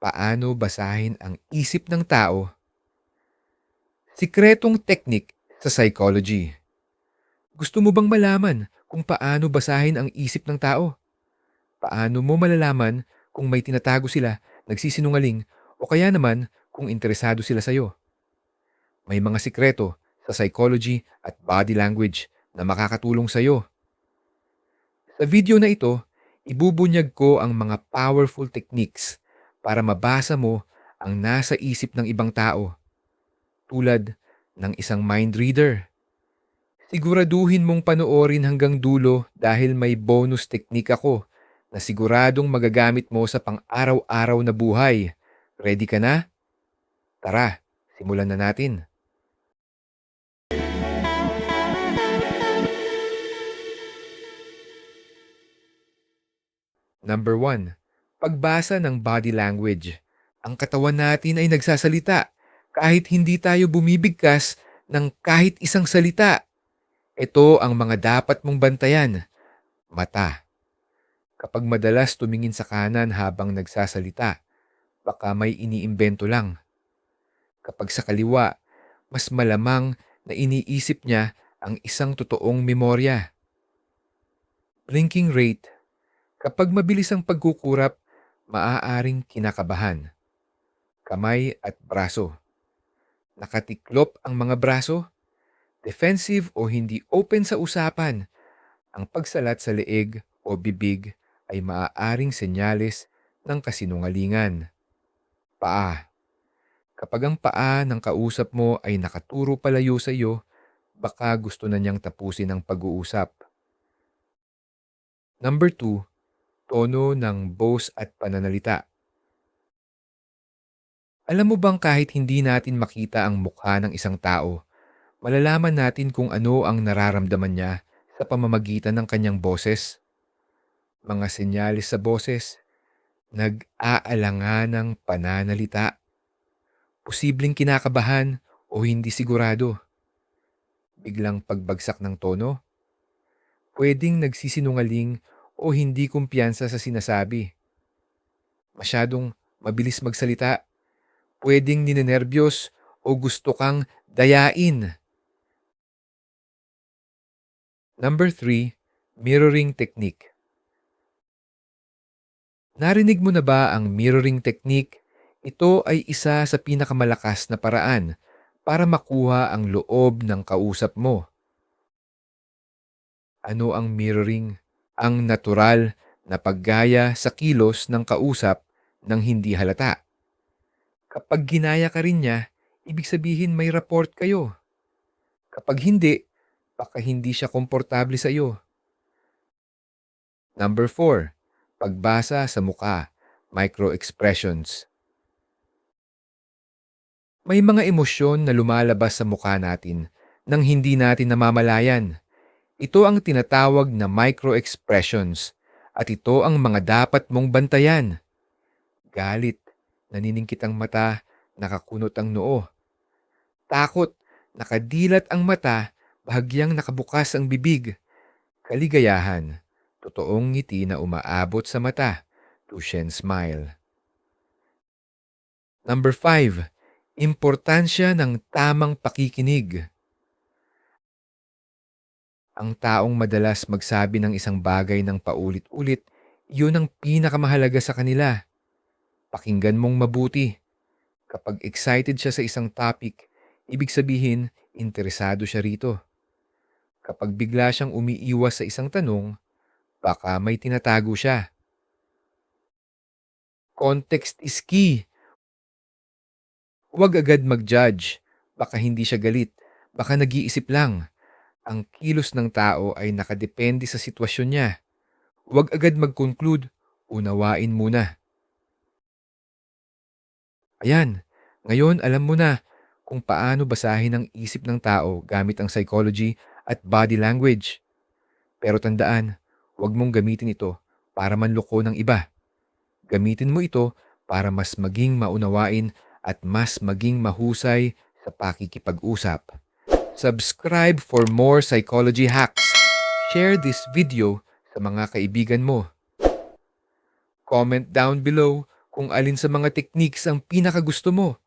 Paano basahin ang isip ng tao? Sikretong teknik sa psychology. Gusto mo bang malaman kung paano basahin ang isip ng tao? Paano mo malalaman kung may tinatago sila, nagsisinungaling, o kaya naman kung interesado sila sa'yo? May mga sikreto sa psychology at body language na makakatulong sa'yo. Sa video na ito, ibubunyag ko ang mga powerful techniques para mabasa mo ang nasa isip ng ibang tao, tulad ng isang mind reader. Siguraduhin mong panoorin hanggang dulo dahil may bonus technique ako na siguradong magagamit mo sa pang-araw-araw na buhay. Ready ka na? Tara, simulan na natin. Number 1. Pagbasa ng body language. Ang katawan natin ay nagsasalita kahit hindi tayo bumibigkas ng kahit isang salita. Ito ang mga dapat mong bantayan. Mata. Kapag madalas tumingin sa kanan habang nagsasalita, baka may iniimbento lang. Kapag sa kaliwa, mas malamang na iniisip niya ang isang totoong memorya. Blinking rate. Kapag mabilis ang pagkukurap, maaaring kinakabahan. Kamay at braso. Nakatiklop ang mga braso. Defensive o hindi open sa usapan. Ang pagsalat sa leeg o bibig ay maaaring senyales ng kasinungalingan. Paa. Kapag ang paa ng kausap mo ay nakaturo palayo sa iyo, baka gusto na niyang tapusin ang pag-uusap. Number 2 tono ng boss at pananalita. Alam mo bang kahit hindi natin makita ang mukha ng isang tao, malalaman natin kung ano ang nararamdaman niya sa pamamagitan ng kanyang boses? Mga senyalis sa boses, nag-aalangan ng pananalita, posibleng kinakabahan o hindi sigurado, biglang pagbagsak ng tono, pwedeng nagsisinungaling o hindi kumpiyansa sa sinasabi. Masyadong mabilis magsalita, pwedeng ninenervyos o gusto kang dayain. Number 3, mirroring technique. Narinig mo na ba ang mirroring technique? Ito ay isa sa pinakamalakas na paraan para makuha ang loob ng kausap mo. Ano ang mirroring? Ang natural na paggaya sa kilos ng kausap ng hindi halata. Kapag ginaya ka rin niya, ibig sabihin may rapport kayo. Kapag hindi, baka hindi siya komportable sa iyo. Number 4. Pagbasa sa muka, micro-expressions. May mga emosyon na lumalabas sa mukha natin nang hindi natin namamalayan. Ito ang tinatawag na micro-expressions at ito ang mga dapat mong bantayan. Galit, naniningkit ang mata, nakakunot ang noo. Takot, nakadilat ang mata, bahagyang nakabukas ang bibig. Kaligayahan, totoong ngiti na umaabot sa mata, Tushen smile. Number 5. Importansya ng tamang pakikinig. Ang taong madalas magsabi ng isang bagay ng paulit-ulit, yun ang pinakamahalaga sa kanila. Pakinggan mong mabuti. Kapag excited siya sa isang topic, ibig sabihin, interesado siya rito. Kapag bigla siyang umiiwas sa isang tanong, baka may tinatago siya. Context is key. Huwag agad mag-judge. Baka hindi siya galit. Baka nag-iisip lang ang kilos ng tao ay nakadepende sa sitwasyon niya. Huwag agad mag-conclude, unawain muna. Ayan, ngayon alam mo na kung paano basahin ang isip ng tao gamit ang psychology at body language. Pero tandaan, huwag mong gamitin ito para manloko ng iba. Gamitin mo ito para mas maging maunawain at mas maging mahusay sa pakikipag-usap. Subscribe for more psychology hacks. Share this video sa mga kaibigan mo. Comment down below kung alin sa mga techniques ang pinakagusto mo